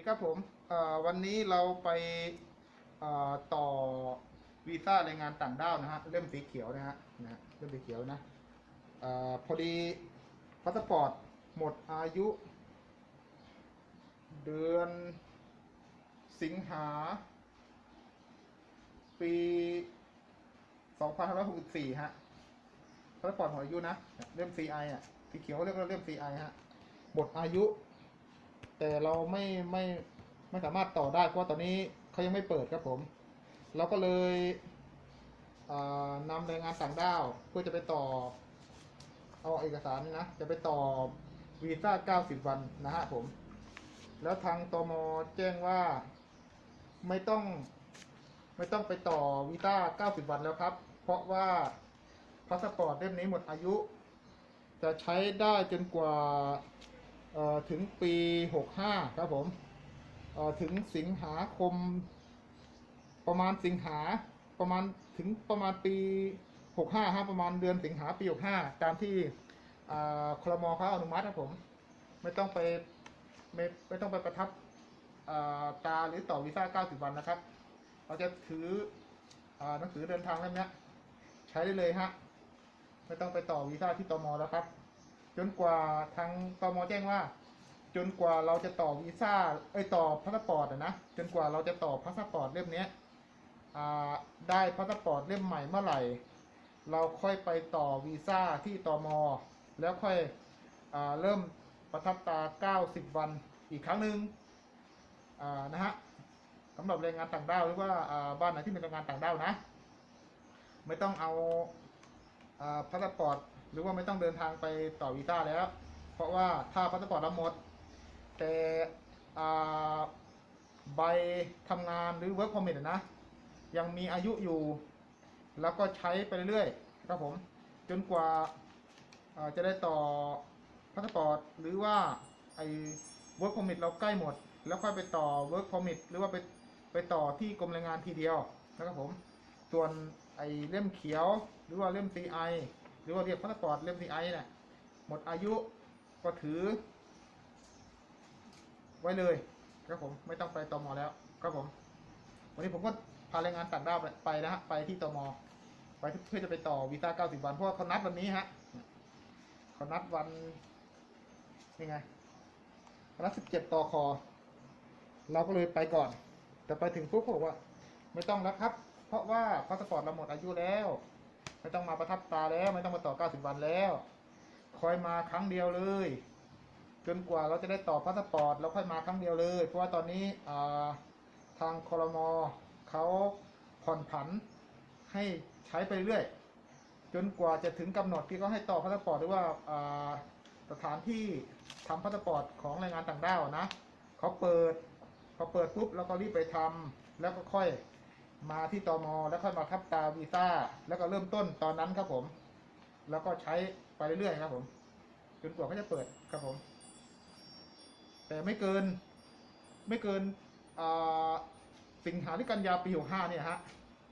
ดีครับผมวันนี้เราไปต่อวีซ่าแรงงานต่างด้าวนะฮะเล่มสีเขียวนะฮะนะเล่มสีเขียวนะอพอดีพาสปอร์ตหมดอายุ เดือนสิงหา ปี2564ฮะพาสปอร์ตหมดอายุนะเล่ม CI อะสีเขียวเรียกว่าเล่ม CI ฮะหมดอายุ แต่เราไม่ไม่ไม่สามารถต่อได้เพราะตอนนี้เขายังไม่เปิดครับผม เราก็เลยเนำแรงงานต่างด้าวเพื่อจะไปต่อ เอาเอกสารนะ จะไปต่อวีซ่า 90 วันนะฮะผม แล้วทางตมแจ้งว่าไม่ต้องไม่ต้องไปต่อวีซ่า 90 วันแล้วครับ เพราะว่าพาสปอร์ตเล่มนี้หมดอายุ จะใช้ได้จนกว่า ถึงปี 65 ครับผมถึงสิงหาคม ประมาณสิงหาประมาณถึงประมาณปี 65ฮะประมาณเดือนสิงหาปี 65 ตามที่อ่าคลมเขาอนุมัติครับผม ไม่ต้องไปไม่ไม่ต้องไปประทับตาหรือต่อวีซ่า 90 วันนะครับ เราจะถืออหนังสือเดินทางเล่มนี้ใช้ได้เลยฮะ ไม่ต้องไปต่อวีซ่าที่ตมแล้วครับ จนกว่าทางตมแจ้งว่า จนกว่าเราจะต่อวีซ่าเอ้ยต่อพาสปอร์ตนะจนกว่าเราจะต่อพาสปอร์ตเล่มนี้ได้พาสปอร์ตเล่มใหม่เมื่อไหร่ เราค่อยไปต่อวีซ่าที่ตมแล้วค่อยอเริ่มประทับตา 90 วันอีกครั้งหนึ่งอ่านะฮะสำหรับแรงงานต่างด้าวหรือว่าบ้านไหนที่เป็นแรงงานต่างด้าวนะ ไม่ต้องเอาพาสปอร์ต หรือว่าไม่ต้องเดินทางไปต่อวีซ่าแล้ว เพราะว่าถ้าพาสปอร์ตเราหมด แต่ใบทำงานหรือ work permit นะ ยังมีอายุอยู่ แล้วก็ใช้ไปเรื่อยๆครับผม จนกว่าอ่าจะได้ต่อพาสปอร์ตหรือว่าไอ้ work permit เราใกล้หมด แล้วค่อยไปต่อ work permit หรือว่าไปไปต่อที่กรมแรงงานทีเดียวนะครับผม ส่วนไอ้เล่มเขียวหรือว่าเล่ม CI หรือว่าเรียกพาสปอร์ตเล่ม CI เนี่ยหมดอายุก็ถือ ไว้เลยครับผมไม่ต้องไปตอมอแล้วครับผม วันนี้ผมก็พาแรงงานต่างด้าวไปนะฮะไปที่ตอมอไปเพื่อจะไปต่อวีซ่า 90 วัน เพราะว่าเขานัดวันนี้ฮะเขานัดวันนี่ไงเขานัด 17 ต่อคอ เราก็เลยไปก่อน แต่ไปถึงปุ๊บเขาบอกว่า ไม่ต้องแล้วครับ เพราะว่าพาสปอร์ตเราหมดอายุแล้ว ไม่ต้องมาประทับตาแล้ว ไม่ต้องมาต่อ90วันแล้ว คอยมาครั้งเดียวเลย จนกว่าเราจะได้ต่อพาสปอร์ตเราค่อยมาครั้งเดียวเลย เพราะว่าตอนนี้ทางคอรมอเขาผ่อนผันให้ใช้ไปเรื่อยจนกว่าจะถึงกำหนดที่เขาให้ต่อพาสปอร์ตหรือว่าสถานที่ทำพาสปอร์ตของแรงงานต่างด้าวนะเขาเปิดพอเปิดปุ๊บเราก็รีบไปทำแล้วก็ค่อย มาที่ตมแล้วค่อยมาทับตาวีซ่าแล้วก็เริ่มต้นตอนนั้นครับผม แล้วก็ใช้ไปเรื่อยๆครับผม จนกว่าเขาจะเปิดครับผม แต่ไม่เกิน ไม่เกินอ่าสิงหาหรือกันยาปีหกห้าเนี่ยฮะ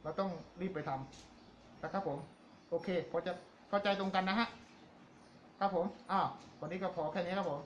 เราต้องรีบไปทำนะครับผม โอเคพอจะเข้าใจตรงกันนะฮะ ครับผม อ้าว วันนี้ก็พอแค่นี้ครับผม